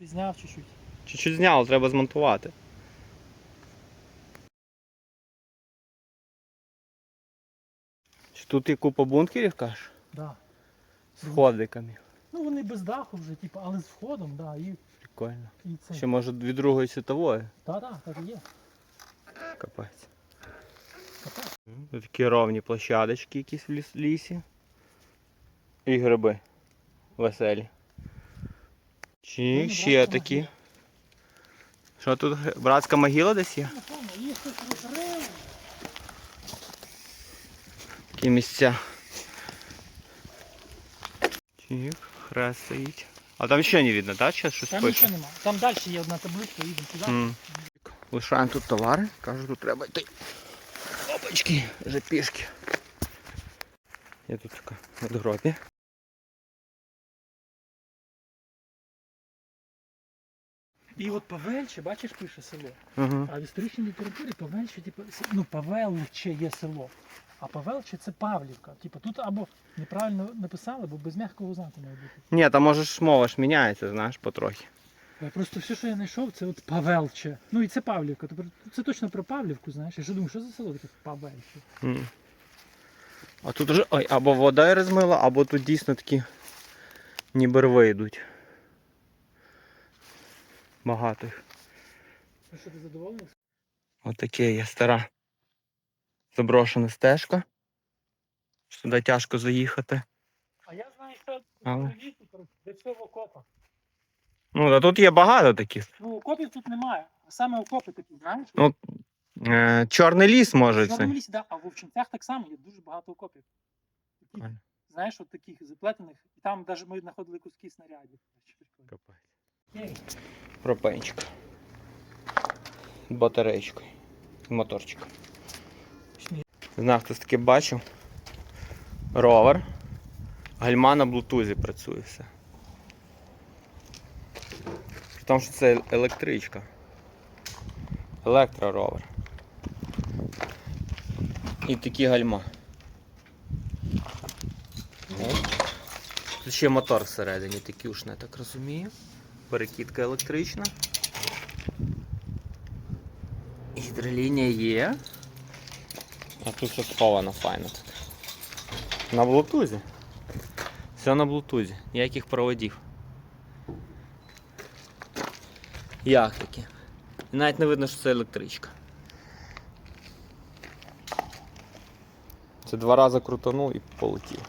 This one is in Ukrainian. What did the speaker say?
Ти зняв чуть-чуть. Чуть-чуть зняло, треба змонтувати. Чи Тут є купа бункерів, кажеш? Да. З ходиками. Ну вони без даху вже, типу, але з входом, да, і, Прикольно. і це. Ще може від другої світової. Так, так, так і є. Капець. Капець. Тут такі ровні площадочки якісь в ліс- лісі. І гриби. Веселі. Чи Ну, ще такі. могила. Що тут братська могила десь є? Розрили. Такі місця. Чик, хрест стоїть. А там ще не видно, так? Щось Там пише. нічого немає. Там далі є одна табличка, їдемо туди. М. Лишаємо тут товари. Кажу, тут треба йти. Опачки, вже пішки. Я тут така надгробі. І от Павельче, бачиш, пише село. Угу. А в історичній літературі Павельче, типу, ну, Павелче є село. А Павелче це Павлівка. Типу, тут або неправильно написали, бо без м'якого знаку має бути. Ні, там може ж мова ж міняється, знаєш, потрохи. Я просто все, що я знайшов, це от Павелче. Ну і це Павлівка. Тобто це точно про Павлівку, знаєш. Я що думаю, що за село таке Павельче? М. А тут вже ой, або вода розмила, або тут дійсно такі ніби рви йдуть. Багато їх. Ну що ти задоволений? Отаке є стара заброшена стежка. Сюди тяжко заїхати. А я знаю, що Але- де все в окопах. Ну, та тут є багато таких. Ну, окопів тут немає. А саме окопи такі, знаєш? Ну, Е, чорний ліс може В Чорному лісі, да, а в Вовчинцях так само є дуже багато окопів. Таких, знаєш, от таких заплетених. І там навіть ми знаходили куски снарядів. Окей. Пропенчик. Моторчиком. Смі- Знав, хтось таке бачив. Ровер. Гальма на блутузі працює все. При тому, що це електричка. Електроровер. І такі гальма. Тут ще мотор всередині такий уж, я так розумію. Перекидка електрична. Гідролінія є. А тут все сховано файно. Так. На блутузі. Все на блутузі. Ніяких проводів. Як таке? І навіть не видно, що це електричка. Це два рази крутанув і полетів.